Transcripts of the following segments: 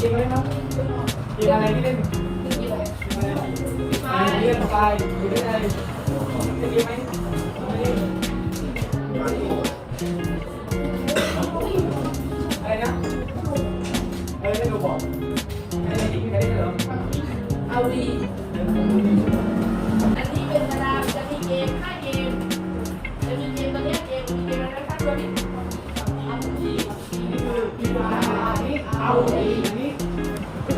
กินอะไรนะกินอะไรที่เล่นกินอะไรกินอะไรกินอะไรกินอะไร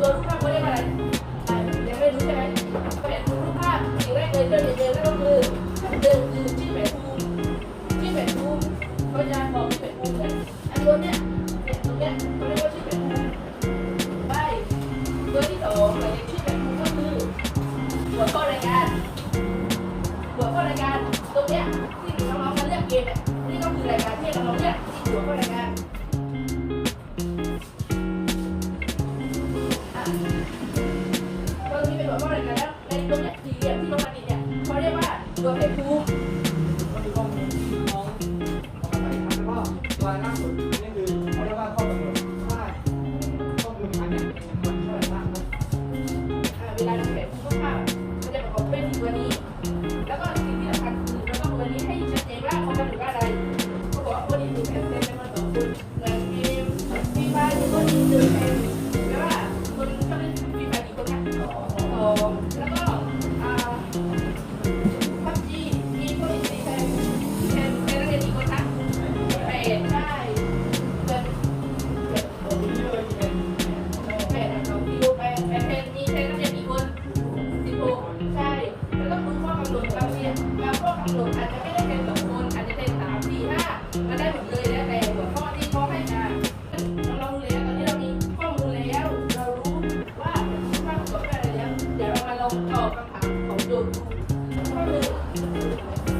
โดนรูปภาพไม่ได้ยกอะไรยังไม่รู้ใช่ไหมแผนทูรูปภาพสิ่งแรกเลยเรื่องเดินก็คือเดินคือที่แผนทูที่แผนทูเขาจะบอกที่แผนทูเลยอันบนเนี้ยตัวเนี้ยเขาเรียกว่าที่แผนทูไปตัวที่สองหมายเลขที่แผนทูก็คือหัวข้อรายการหัวข้อรายการตรงเนี้ยที่น้องๆมาเลือกเกมเนี่ยนี่ก็คือรายการที่น้อเลือกที่หัวข้อรายการ 哦我刚才，那我，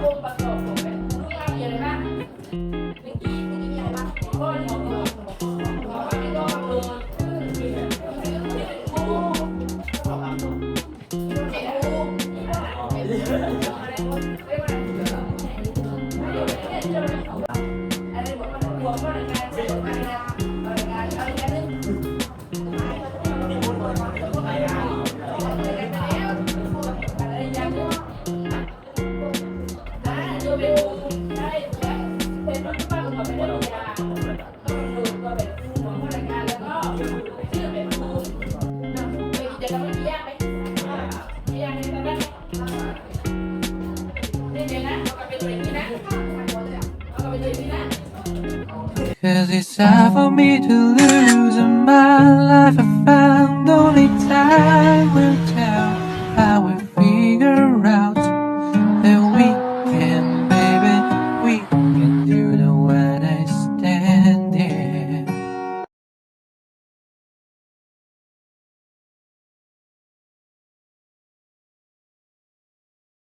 bomba God. It's time for me to lose.